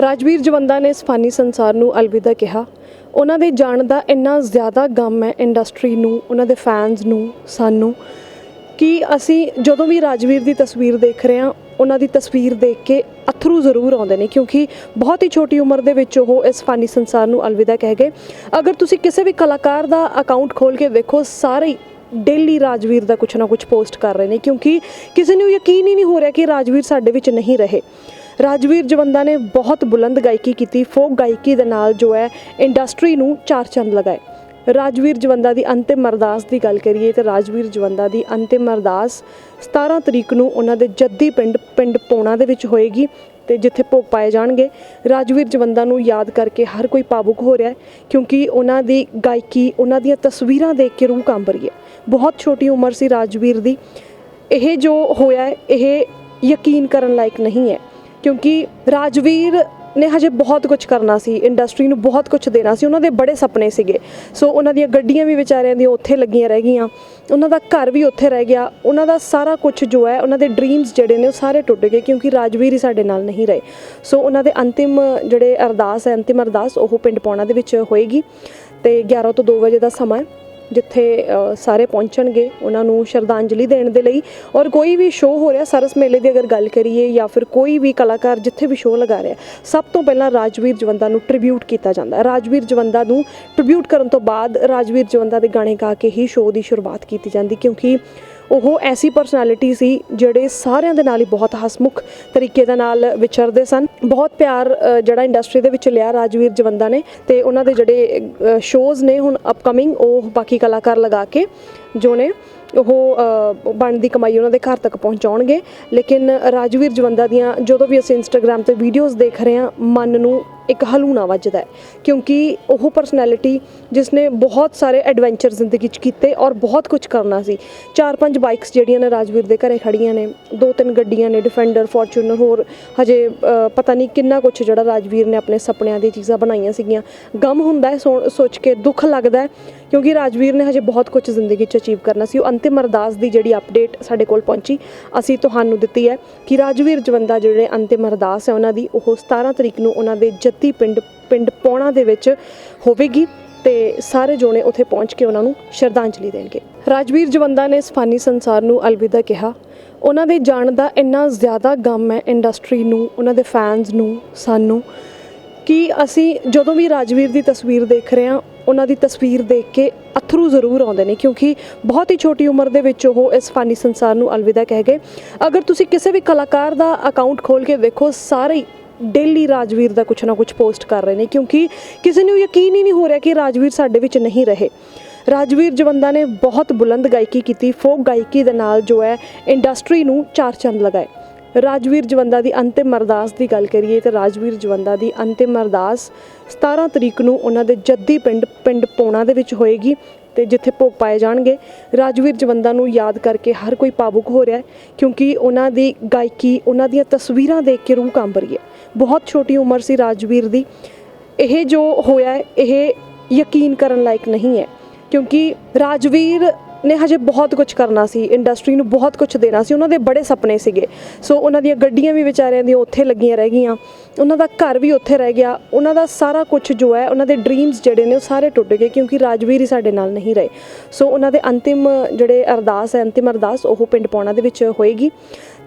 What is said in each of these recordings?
ਰਾਜਵੀਰ ਜਵੰਦਾ ਨੇ ਇਸ ਫਾਨੀ ਸੰਸਾਰ ਨੂੰ ਅਲਵਿਦਾ ਕਿਹਾ। ਉਹਨਾਂ ਦੇ ਜਾਣ ਦਾ ਇੰਨਾ ਜ਼ਿਆਦਾ ਗਮ ਹੈ ਇੰਡਸਟਰੀ ਨੂੰ, ਉਹਨਾਂ ਦੇ ਫੈਨਸ ਨੂੰ, ਸਾਨੂੰ, ਕਿ ਅਸੀਂ ਜਦੋਂ ਵੀ ਰਾਜਵੀਰ ਦੀ ਤਸਵੀਰ ਦੇਖ ਰਹੇ ਹਾਂ, ਉਹਨਾਂ ਦੀ ਤਸਵੀਰ ਦੇਖ ਕੇ ਅਥਰੂ ਜ਼ਰੂਰ ਆਉਂਦੇ ਨੇ, ਕਿਉਂਕਿ ਬਹੁਤ ਹੀ ਛੋਟੀ ਉਮਰ ਦੇ ਵਿੱਚ ਉਹ ਇਸ ਫਾਨੀ ਸੰਸਾਰ ਨੂੰ ਅਲਵਿਦਾ ਕਹਿ ਗਏ। ਅਗਰ ਤੁਸੀਂ ਕਿਸੇ ਵੀ ਕਲਾਕਾਰ ਦਾ ਅਕਾਊਂਟ ਖੋਲ ਕੇ ਦੇਖੋ, ਸਾਰੇ ਹੀ ਡੇਲੀ ਰਾਜਵੀਰ ਦਾ ਕੁਛ ਨਾ ਕੁਛ ਪੋਸਟ ਕਰ ਰਹੇ ਨੇ, ਕਿਉਂਕਿ ਕਿਸੇ ਨੂੰ ਯਕੀਨ ਹੀ ਨਹੀਂ ਹੋ ਰਿਹਾ ਕਿ ਰਾਜਵੀਰ ਸਾਡੇ ਵਿੱਚ ਨਹੀਂ ਰਹੇ। ਰਾਜਵੀਰ ਜਵੰਦਾ ਨੇ ਬਹੁਤ ਬੁਲੰਦ ਗਾਇਕੀ ਕੀਤੀ। ਫੋਕ ਗਾਇਕੀ ਦੇ ਨਾਲ ਜੋ ਹੈ, ਇੰਡਸਟਰੀ ਨੂੰ ਚਾਰ ਚੰਦ ਲਗਾਏ। ਰਾਜਵੀਰ ਜਵੰਦਾ ਦੀ ਅੰਤਿਮ ਅਰਦਾਸ ਦੀ ਗੱਲ ਕਰੀਏ ਤੇ ਰਾਜਵੀਰ ਜਵੰਦਾ ਦੀ ਅੰਤਿਮ ਅਰਦਾਸ 17 ਤਰੀਕ ਨੂੰ ਉਹਨਾਂ ਦੇ ਜੱਦੀ ਪਿੰਡ ਪਿੰਡ ਪੋਣਾ ਦੇ ਵਿੱਚ ਹੋਏਗੀ ਤੇ ਜਿੱਥੇ ਭੋਗ ਪਾਏ ਜਾਣਗੇ। ਰਾਜਵੀਰ ਜਵੰਦਾ ਨੂੰ ਯਾਦ ਕਰਕੇ ਹਰ ਕੋਈ ਭਾਵੁਕ ਹੋ ਰਿਹਾ ਹੈ ਕਿਉਂਕਿ ਉਹਨਾਂ ਦੀ ਗਾਇਕੀ, ਉਹਨਾਂ ਦੀਆਂ ਤਸਵੀਰਾਂ ਦੇਖ ਕੇ ਰੂਹ ਕੰਬ ਰਹੀ ਹੈ। ਬਹੁਤ ਛੋਟੀ ਉਮਰ ਸੀ ਰਾਜਵੀਰ ਦੀ। ਇਹ ਜੋ ਹੋਇਆ ਇਹ ਯਕੀਨ ਕਰਨ ਲਾਇਕ ਨਹੀਂ ਹੈ। ਕਿਉਂਕਿ ਰਾਜਵੀਰ ਨੇ ਹਜੇ ਬਹੁਤ ਕੁਝ ਕਰਨਾ ਸੀ ਇੰਡਸਟਰੀ ਨੂੰ ਬਹੁਤ ਕੁਝ ਦੇਣਾ ਸੀ, ਉਹਨਾਂ ਦੇ ਬੜੇ ਸੁਪਨੇ ਸੀਗੇ। ਸੋ ਉਹਨਾਂ ਦੀਆਂ ਗੱਡੀਆਂ ਵੀ ਵਿਚਾਰਿਆਂ ਦੀਆਂ ਉੱਥੇ ਲੱਗੀਆਂ ਰਹਿ ਗਈਆਂ, ਉਹਨਾਂ ਦਾ ਘਰ ਵੀ ਉੱਥੇ ਰਹਿ ਗਿਆ, ਉਹਨਾਂ ਦਾ ਸਾਰਾ ਕੁਝ ਜੋ ਹੈ, ਉਹਨਾਂ ਦੇ ਡ੍ਰੀਮਸ ਜਿਹੜੇ ਨੇ ਉਹ ਸਾਰੇ ਟੁੱਟ ਗਏ ਕਿਉਂਕਿ ਰਾਜਵੀਰ ਹੀ ਸਾਡੇ ਨਾਲ ਨਹੀਂ ਰਹੇ। ਸੋ ਉਹਨਾਂ ਦੇ ਅੰਤਿਮ ਜਿਹੜੇ ਅਰਦਾਸ ਹੈ, ਅੰਤਿਮ ਅਰਦਾਸ ਉਹ ਪਿੰਡ ਪੌਣਾ ਦੇ ਵਿੱਚ ਹੋਏਗੀ, ਤੇ 11 ਤੋਂ 2 ਵਜੇ ਦਾ ਸਮਾਂ ਹੈ। ਜਿੱਥੇ ਸਾਰੇ ਪਹੁੰਚਣਗੇ, ਉਹਨਾਂ ਨੂੰ ਸ਼ਰਧਾਂਜਲੀ ਦੇਣ ਦੇ ਲਈ। ਔਰ ਕੋਈ ਵੀ ਸ਼ੋਅ ਹੋ ਰਿਹਾ, ਸਰਸ ਮੇਲੇ ਦੀ ਅਗਰ ਗੱਲ ਕਰੀਏ ਜਾਂ ਫਿਰ ਕੋਈ ਵੀ ਕਲਾਕਾਰ ਜਿੱਥੇ ਵੀ ਸ਼ੋਅ ਲਗਾ ਰਿਹਾ, ਸਭ ਤੋਂ ਪਹਿਲਾਂ ਰਾਜਵੀਰ ਜਵੰਦਾ ਨੂੰ ਟ੍ਰਿਬਿਊਟ ਕੀਤਾ ਜਾਂਦਾ। ਹੈ ਰਾਜਵੀਰ ਜਵੰਦਾ ਨੂੰ ਟ੍ਰਿਬਿਊਟ ਕਰਨ ਤੋਂ ਬਾਅਦ ਰਾਜਵੀਰ ਜਵੰਦਾ ਦੇ ਗਾਣੇ ਗਾ ਕੇ ਹੀ ਸ਼ੋਅ ਦੀ ਸ਼ੁਰੂਆਤ ਕੀਤੀ ਜਾਂਦੀ, ਕਿਉਂਕਿ ਉਹ ਐਸੀ ਪਰਸਨੈਲਿਟੀ ਸੀ ਜਿਹੜੇ ਸਾਰਿਆਂ ਦੇ ਨਾਲ ਹੀ ਬਹੁਤ ਹਸਮੁਖ ਤਰੀਕੇ ਦੇ ਨਾਲ ਵਿਚਰਦੇ ਸਨ। ਬਹੁਤ ਪਿਆਰ ਜਿਹੜਾ ਇੰਡਸਟਰੀ ਦੇ ਵਿੱਚ ਲਿਆ ਰਾਜਵੀਰ ਜਵੰਦਾ ਨੇ ਤੇ ਉਹਨਾਂ ਦੇ ਜਿਹੜੇ ਸ਼ੋਜ਼ ਨੇ ਹੁਣ ਅਪਕਮਿੰਗ ਉਹ ਬਾਕੀ ਕਲਾਕਾਰ ਲਗਾ ਕੇ ਜੋ ਨੇ ਉਹ ਬਣਦੀ ਕਮਾਈ ਉਹਨਾਂ ਦੇ ਘਰ ਤੱਕ ਪਹੁੰਚਾਉਣਗੇ। ਲੇਕਿਨ ਰਾਜਵੀਰ ਜਵੰਦਾ ਦੀਆਂ ਜਦੋਂ ਵੀ ਅਸੀਂ ਇੰਸਟਾਗ੍ਰam ਤੇ ਵੀਡੀਓਜ਼ ਦੇਖ ਰਹੇ ਹਾਂ, ਮਨ ਨੂੰ ਇੱਕ ਹਲੂਣਾ ਵੱਜਦਾ ਹੈ। ਕਿਉਂਕਿ ਉਹ ਪਰਸਨੈਲਿਟੀ ਜਿਸ ਨੇ ਬਹੁਤ ਸਾਰੇ ਐਡਵੈਂਚਰ ਜ਼ਿੰਦਗੀ 'ਚ ਕੀਤੇ ਔਰ ਬਹੁਤ ਕੁਝ ਕਰਨਾ ਸੀ। ਚਾਰ ਪੰਜ ਬਾਈਕਸ ਜਿਹੜੀਆਂ ਨੇ ਰਾਜਵੀਰ ਦੇ ਘਰੇ ਖੜੀਆਂ ਨੇ। ਦੋ ਤਿੰਨ ਗੱਡੀਆਂ ਨੇ ਡਿਫੈਂਡਰ ਫੋਰਚੂਨਰ ਹੋਰ ਹਜੇ ਪਤਾ ਨਹੀਂ ਕਿੰਨਾ ਕੁਝ ਜਿਹੜਾ ਰਾਜਵੀਰ ਨੇ ਆਪਣੇ ਸੁਪਨਿਆਂ ਦੀਆਂ ਚੀਜ਼ਾਂ ਬਣਾਈਆਂ ਸੀਗੀਆਂ। ਗਮ ਹੁੰਦਾ ਹੈ ਸੋ- ਸੋਚ ਕੇ, ਦੁੱਖ ਲੱਗਦਾ ਹੈ ਕਿਉਂਕਿ ਰਾਜਵੀਰ ਨੇ ਹਜੇ ਬਹੁਤ ਕੁਝ ਜ਼ਿੰਦਗੀ 'ਚ ਅਚੀਵ ਕਰਨਾ ਸੀ। ਉਹ ਅੰਤਿਮ ਅਰਦਾਸ ਦੀ ਜਿਹੜੀ ਅਪਡੇਟ ਸਾਡੇ ਕੋਲ ਪਹੁੰਚੀ, ਅਸੀਂ ਤੁਹਾਨੂੰ ਦਿੱਤੀ ਹੈ ਕਿ ਰਾਜਵੀਰ ਜਵੰਦਾ ਜਿਹੜੇ ਅੰਤਿਮ ਅਰਦਾਸ ਹੈ ਉਹਨਾਂ ਦੀ, ਉਹ 17 ਤਰੀਕ ਨੂੰ ਉਹਨਾਂ ਦੇ ਜੱਤੀ ਪਿੰਡ ਪਿੰਡ ਪੌਣਾ ਦੇ ਵਿੱਚ ਹੋਵੇਗੀ ਤੇ ਸਾਰੇ ਜੋਨੇ ਉੱਥੇ ਪਹੁੰਚ ਕੇ ਉਹਨਾਂ ਨੂੰ ਸ਼ਰਧਾਂਜਲੀ ਦੇਣਗੇ। ਰਾਜਵੀਰ ਜਵੰਦਾ ਨੇ ਸਫਾਨੀ ਸੰਸਾਰ ਨੂੰ ਅਲਵਿਦਾ ਕਿਹਾ, ਉਹਨਾਂ ਦੇ ਜਾਣ ਦਾ ਇੰਨਾ ਜ਼ਿਆਦਾ ਗਮ ਹੈ ਇੰਡਸਟਰੀ ਨੂੰ, ਉਹਨਾਂ ਦੇ ਫੈਨਸ ਨੂੰ, ਸਾਨੂੰ, ਕਿ ਅਸੀਂ ਜਦੋਂ ਵੀ ਰਾਜਵੀਰ ਦੀ ਤਸਵੀਰ ਦੇਖ ਰਹੇ ਹਾਂ ਉਹਨਾਂ ਦੀ ਤਸਵੀਰ ਦੇਖ ਕੇ ਅਥਰੂ ਜ਼ਰੂਰ ਆਉਂਦੇ ਨੇ, ਕਿਉਂਕਿ ਬਹੁਤ ਹੀ ਛੋਟੀ ਉਮਰ ਦੇ ਵਿੱਚ ਉਹ ਇਸ ਫਾਨੀ ਸੰਸਾਰ ਨੂੰ ਅਲਵਿਦਾ ਕਹਿ ਗਏ। ਅਗਰ ਤੁਸੀਂ ਕਿਸੇ ਵੀ ਕਲਾਕਾਰ ਦਾ ਅਕਾਊਂਟ ਖੋਲ ਕੇ ਦੇਖੋ ਸਾਰੇ ਡੇਲੀ ਰਾਜਵੀਰ ਦਾ ਕੁਛ ਨਾ ਕੁਛ ਪੋਸਟ ਕਰ ਰਹੇ ਨੇ, ਕਿਉਂਕਿ ਕਿਸੇ ਨੂੰ ਯਕੀਨ ਹੀ ਨਹੀਂ ਹੋ ਰਿਹਾ ਕਿ ਰਾਜਵੀਰ ਸਾਡੇ ਵਿੱਚ ਨਹੀਂ ਰਹੇ। ਰਾਜਵੀਰ ਜਵੰਦਾ ਨੇ ਬਹੁਤ ਬੁਲੰਦ ਗਾਇਕੀ ਕੀਤੀ, ਫੋਕ ਗਾਇਕੀ ਦੇ ਨਾਲ ਜੋ ਹੈ ਇੰਡਸਟਰੀ ਨੂੰ ਚਾਰ ਚੰਦ ਲਗਾਏ। ਰਾਜਵੀਰ ਜਵੰਦਾ ਦੀ ਅੰਤਿਮ ਅਰਦਾਸ ਦੀ ਗੱਲ ਕਰੀਏ ਤੇ ਰਾਜਵੀਰ ਜਵੰਦਾ ਦੀ ਅੰਤਿਮ ਅਰਦਾਸ 17 ਤਰੀਕ ਨੂੰ ਉਹਨਾਂ ਦੇ ਜੱਦੀ ਪਿੰਡ ਪਿੰਡ ਪੌਣਾ ਦੇ ਵਿੱਚ ਹੋਏਗੀ ਤੇ ਜਿੱਥੇ ਭੋਗ ਪਾਏ ਜਾਣਗੇ। ਰਾਜਵੀਰ ਜਵੰਦਾ ਨੂੰ ਯਾਦ ਕਰਕੇ ਹਰ ਕੋਈ ਭਾਵੁਕ ਹੋ ਰਿਹਾ ਹੈ ਕਿਉਂਕਿ ਉਹਨਾਂ ਦੀ ਗਾਇਕੀ, ਉਹਨਾਂ ਦੀਆਂ ਤਸਵੀਰਾਂ ਦੇਖ ਕੇ ਰੂਹ ਕੰਬ ਰਹੀ ਹੈ। ਬਹੁਤ ਛੋਟੀ ਉਮਰ ਸੀ ਰਾਜਵੀਰ ਦੀ। ਇਹ ਜੋ ਹੋਇਆ ਇਹ ਯਕੀਨ ਕਰਨ ਲਾਇਕ ਨਹੀਂ ਹੈ ਕਿਉਂਕਿ ਰਾਜਵੀਰ ਨੇ ਹਜੇ ਬਹੁਤ ਕੁਝ ਕਰਨਾ ਸੀ ਇੰਡਸਟਰੀ ਨੂੰ ਬਹੁਤ ਕੁਝ ਦੇਣਾ ਸੀ, ਉਹਨਾਂ ਦੇ ਬੜੇ ਸੁਪਨੇ ਸੀਗੇ। ਸੋ ਉਹਨਾਂ ਦੀਆਂ ਗੱਡੀਆਂ ਵੀ ਵਿਚਾਰਿਆਂ ਦੀਆਂ ਉੱਥੇ ਲੱਗੀਆਂ ਰਹਿ ਗਈਆਂ, ਉਹਨਾਂ ਦਾ ਘਰ ਵੀ ਉੱਥੇ ਰਹਿ ਗਿਆ, ਉਹਨਾਂ ਦਾ ਸਾਰਾ ਕੁਝ ਜੋ ਹੈ, ਉਹਨਾਂ ਦੇ ਡ੍ਰੀਮਸ ਜਿਹੜੇ ਨੇ ਉਹ ਸਾਰੇ ਟੁੱਟ ਗਏ ਕਿਉਂਕਿ ਰਾਜਵੀਰ ਹੀ ਸਾਡੇ ਨਾਲ ਨਹੀਂ ਰਹੇ। ਸੋ ਉਹਨਾਂ ਦੇ ਅੰਤਿਮ ਜਿਹੜੇ ਅਰਦਾਸ ਹੈ, ਅੰਤਿਮ ਅਰਦਾਸ ਉਹ ਪਿੰਡ ਪੌਣਾ ਦੇ ਵਿੱਚ ਹੋਏਗੀ,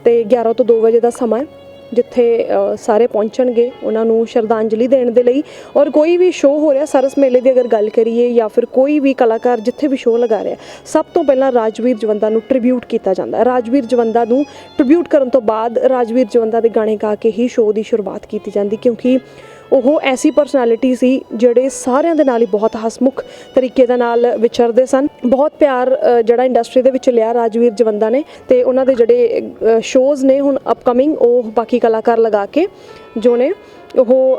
ਤੇ 11 ਤੋਂ 2 ਵਜੇ ਦਾ ਸਮਾਂ ਹੈ। ਜਿੱਥੇ ਸਾਰੇ ਪਹੁੰਚਣਗੇ ਉਹਨਾਂ ਨੂੰ ਸ਼ਰਧਾਂਜਲੀ ਦੇਣ ਦੇ ਲਈ। ਔਰ ਕੋਈ ਵੀ ਸ਼ੋਅ ਹੋ ਰਿਹਾ, ਸਰਸ ਮੇਲੇ ਦੀ ਅਗਰ ਗੱਲ ਕਰੀਏ ਜਾਂ ਫਿਰ ਕੋਈ ਵੀ ਕਲਾਕਾਰ ਜਿੱਥੇ ਵੀ ਸ਼ੋਅ ਲਗਾ ਰਿਹਾ, ਸਭ ਤੋਂ ਪਹਿਲਾਂ ਰਾਜਵੀਰ ਜਵੰਦਾ ਨੂੰ ਟ੍ਰਿਬਿਊਟ ਕੀਤਾ ਜਾਂਦਾ। ਹੈ ਰਾਜਵੀਰ ਜਵੰਦਾ ਨੂੰ ਟ੍ਰਿਬਿਊਟ ਕਰਨ ਤੋਂ ਬਾਅਦ ਰਾਜਵੀਰ ਜਵੰਦਾ ਦੇ ਗਾਣੇ ਗਾ ਕੇ ਹੀ ਸ਼ੋਅ ਦੀ ਸ਼ੁਰੂਆਤ ਕੀਤੀ ਜਾਂਦੀ, ਕਿਉਂਕਿ ਉਹ ਐਸੀ ਪਰਸਨੈਲਿਟੀ ਸੀ ਜਿਹੜੇ ਸਾਰਿਆਂ ਦੇ ਨਾਲ ਹੀ ਬਹੁਤ ਹਸਮੁਖ ਤਰੀਕੇ ਦੇ ਨਾਲ ਵਿਚਰਦੇ ਸਨ। ਬਹੁਤ ਪਿਆਰ ਜਿਹੜਾ ਇੰਡਸਟਰੀ ਦੇ ਵਿੱਚ ਲਿਆ ਰਾਜਵੀਰ ਜਵੰਦਾ ਨੇ ਤੇ ਉਹਨਾਂ ਦੇ ਜਿਹੜੇ ਸ਼ੋਜ਼ ਨੇ ਹੁਣ ਅਪਕਮਿੰਗ ਉਹ ਬਾਕੀ ਕਲਾਕਾਰ ਲਗਾ ਕੇ ਜੋ ਨੇ ਉਹ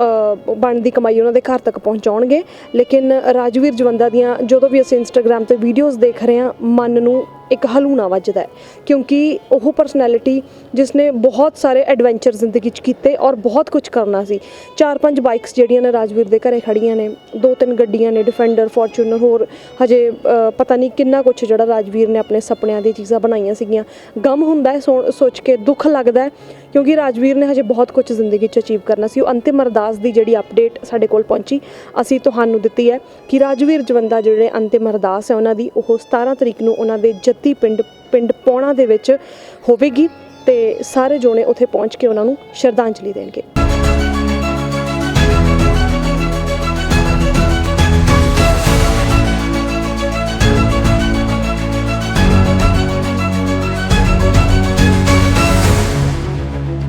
ਬਣਦੀ ਕਮਾਈ ਉਹਨਾਂ ਦੇ ਘਰ ਤੱਕ ਪਹੁੰਚਾਉਣਗੇ। ਲੇਕਿਨ ਰਾਜਵੀਰ ਜਵੰਦਾ ਦੀਆਂ ਜਦੋਂ ਵੀ ਅਸੀਂ ਇੰਸਟਾਗ੍ਰam ਤੇ ਵੀਡੀਓਜ਼ ਦੇਖ ਰਹੇ ਹਾਂ, ਮਨ ਨੂੰ ਇੱਕ ਹਲੂਣਾ ਵੱਜਦਾ ਹੈ। ਕਿਉਂਕਿ ਉਹ ਪਰਸਨੈਲਿਟੀ ਜਿਸ ਨੇ ਬਹੁਤ ਸਾਰੇ ਐਡਵੈਂਚਰ ਜ਼ਿੰਦਗੀ 'ਚ ਕੀਤੇ ਔਰ ਬਹੁਤ ਕੁਝ ਕਰਨਾ ਸੀ। ਚਾਰ ਪੰਜ ਬਾਈਕਸ ਜਿਹੜੀਆਂ ਨੇ ਰਾਜਵੀਰ ਦੇ ਘਰੇ ਖੜੀਆਂ ਨੇ। ਦੋ ਤਿੰਨ ਗੱਡੀਆਂ ਨੇ ਡਿਫੈਂਡਰ ਫੋਰਚੂਨਰ ਹੋਰ ਹਜੇ ਪਤਾ ਨਹੀਂ ਕਿੰਨਾ ਕੁਝ ਜਿਹੜਾ ਰਾਜਵੀਰ ਨੇ ਆਪਣੇ ਸੁਪਨਿਆਂ ਦੀਆਂ ਚੀਜ਼ਾਂ ਬਣਾਈਆਂ ਸੀਗੀਆਂ। ਗਮ ਹੁੰਦਾ ਹੈ ਸੋ- ਸੋਚ ਕੇ, ਦੁੱਖ ਲੱਗਦਾ ਹੈ ਕਿਉਂਕਿ ਰਾਜਵੀਰ ਨੇ ਹਜੇ ਬਹੁਤ ਕੁਝ ਜ਼ਿੰਦਗੀ 'ਚ ਅਚੀਵ ਕਰਨਾ ਸੀ। ਉਹ ਅੰਤਿਮ ਅਰਦਾਸ ਦੀ ਜਿਹੜੀ ਅਪਡੇਟ ਸਾਡੇ ਕੋਲ ਪਹੁੰਚੀ, ਅਸੀਂ ਤੁਹਾਨੂੰ ਦਿੱਤੀ ਹੈ ਕਿ ਰਾਜਵੀਰ ਜਵੰਦਾ ਜਿਹੜੇ ਅੰਤਿਮ ਅਰਦਾਸ ਹੈ ਉਹਨਾਂ ਦੀ, ਉਹ 17 ਤਰੀਕ ਨੂੰ ਉਹਨਾਂ ਦੇ ਜੱਤੀ ਪਿੰਡ ਪਿੰਡ ਪੌਣਾ ਦੇ ਵਿੱਚ ਹੋਵੇਗੀ ਤੇ ਸਾਰੇ ਜੋਣੇ ਉੱਥੇ ਪਹੁੰਚ ਕੇ ਉਹਨਾਂ ਨੂੰ ਸ਼ਰਧਾਂਜਲੀ ਦੇਣਗੇ।